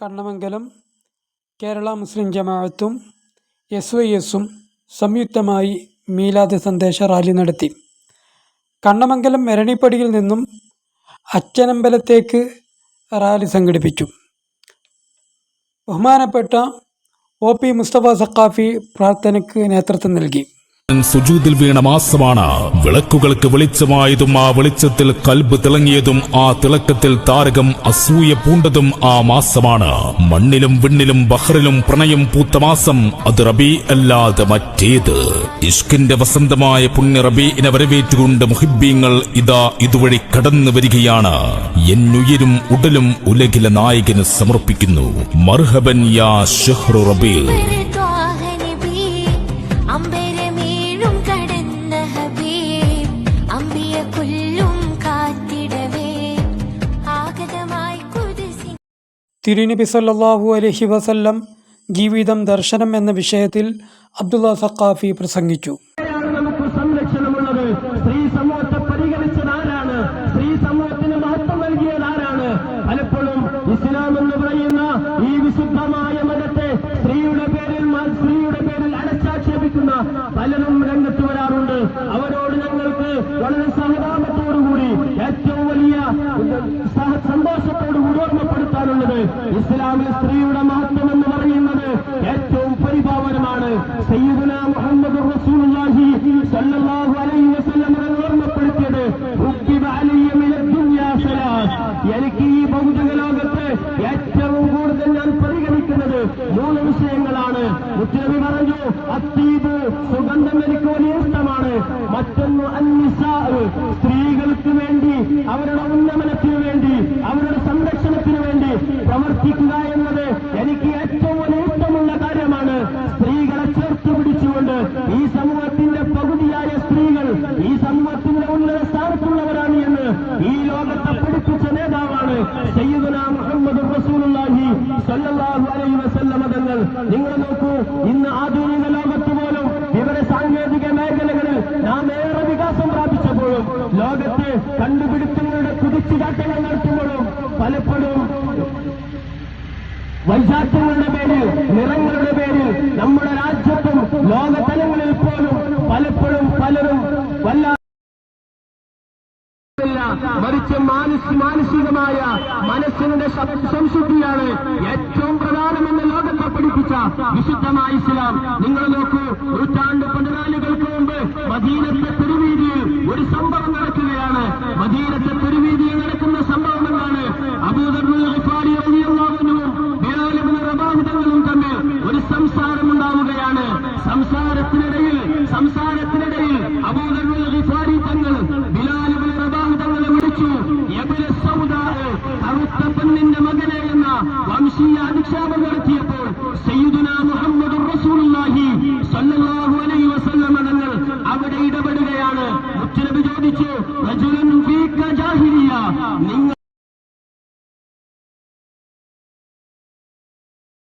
കണ്ണമംഗലം കേരള മുസ്ലിം ജമാഅത്തും S Y എസും സംയുക്തമായി മീലാദ് സന്ദേശ റാലി നടത്തി. കണ്ണമംഗലം മെരണിപ്പടിയിൽ നിന്നും അച്ഛനമ്പലത്തേക്ക് റാലി സംഘടിപ്പിച്ചു. ബഹുമാനപ്പെട്ട ഒ പി മുസ്തഫ സഖാഫി പ്രാർത്ഥനയ്ക്ക് നേതൃത്വം നൽകി. സുജൂതിൽ വീണ മാസമാണ്. വിളക്കുകൾക്ക് വെളിച്ചമായതും ആ വെളിച്ചത്തിൽ കൽബ് തിളങ്ങിയതും ആ തിളക്കത്തിൽ താരകം അസൂയ പൂണ്ടതും ആ മാസമാണ്. മണ്ണിലും വിണ്ണിലും ബഹ്റിലും പ്രണയം പൂത്ത മാസം അത് റബി അല്ലാതെ മറ്റേത്. ഇഷ്കിന്റെ വസന്തമായ പുണ്യ റബീനെ വരവേറ്റുകൊണ്ട് മുഹിബീങ്ങൾ ഇതാ ഇതുവഴി കടന്നു വരികയാണ്. എന്നുയരും ഉടലും ഉലകിലെ നായകന് സമർപ്പിക്കുന്നു. മർഹബൻ യാ ഷെഹ്റു റബീ. തിരുനബി സല്ലാഹു അലഹി വസല്ലം ജീവിതം ദർശനം എന്ന വിഷയത്തിൽ അബ്ദുള്ള സഖാഫി പ്രസംഗിച്ചു. സ്ത്രീ സമൂഹത്തെ സ്ത്രീ പലപ്പോഴും പറയുന്ന ഈ വിശുദ്ധമായ മതത്തെ സ്ത്രീയുടെ പേരിൽ സ്ത്രീയുടെ പേരിൽ പലരും രംഗത്ത് വരാറുണ്ട്. അവരോട് ഞങ്ങൾക്ക് വളരെ സഹതാപത്തോടുകൂടി വലിയ ഓർമ്മപ്പെടുത്താനുള്ളത് ഇസ്ലാമിൽ സ്ത്രീയുടെ മഹത്വം എന്ന് പറയുന്നത് ഏറ്റവും പരിഭാവനമാണ് മുഹമ്മദ് റസൂലുള്ളാഹി അലൈഹി വസല്ലം ഓർമ്മപ്പെടുത്തിയത് എനിക്ക് ഈ ഭൗതിക ലോകത്ത് ഏറ്റവും കൂടുതൽ ഞാൻ പരിഗണിക്കുന്നത് മൂന്ന് വിഷയങ്ങളാണ്. മുത്തനബി പറഞ്ഞു അത്തീബ് സുഗന്ധം എനിക്ക് വലിയ ഇഷ്ടമാണ്. മറ്റൊന്ന് പ്രവർത്തിക്കുക എന്നത് എനിക്ക് ഏറ്റവും ഇഷ്ടമുള്ള കാര്യമാണ്. സ്ത്രീകളെ ചേർത്ത് പിടിച്ചുകൊണ്ട് ഈ സമൂഹത്തിന്റെ പകുതിയായ സ്ത്രീകൾ ഈ സമൂഹത്തിന്റെ ഉന്നത സ്ഥാനത്തുള്ളവരാണ് എന്ന് ഈ ലോകത്തെ പഠിപ്പിച്ച നേതാവാണ് സയ്യിദുന മുഹമ്മദ് റസൂലുള്ളാഹി സല്ലല്ലാഹു അലൈഹി വസല്ലമ തങ്ങൾ. നിങ്ങൾ നോക്കൂ ഇന്ന് ആധുനിക ലോകത്ത് പോലും വിവര സാങ്കേതിക മേഖലകളിൽ നാം ഏറെ വികാസം പ്രാപിച്ചപ്പോഴും ലോകത്ത് കണ്ടുപിടുത്തങ്ങളുടെ കുതിച്ചുചാട്ടങ്ങൾ നടത്തുമ്പോഴും പലപ്പോഴും വൈശാഖ്യങ്ങളുടെ പേരിൽ നിറങ്ങളുടെ പേരിൽ നമ്മുടെ രാജ്യത്തും ലോകതലങ്ങളിൽ പോലും പലപ്പോഴും പലരും വല്ല മറിച്ച് മാനസി മാനസികമായ മനസ്സിന്റെ സംശുദ്ധിയാണ് ഏറ്റവും സംസാരത്തിനിടയിൽ സംസാരത്തിനിടയിൽ അബൂദർഫാരി തങ്ങൾ ബിലാൽ ഇബ്നു റബാഹ് തങ്ങളെ വിളിച്ചു കറുത്ത പെണ്ണിന്റെ മകനെ എന്ന വംശീയ അധിക്ഷേപം നടത്തിയപ്പോൾ സയ്യിദുന മുഹമ്മദ് റസൂലുള്ളാഹി സ്വല്ലല്ലാഹു അലൈഹി വസല്ലമ തങ്ങൾ അവിടെ ഇടപെടുകയാണ്. മുത്തനബി ചോദിച്ചു റജുലൻ നിങ്ങൾ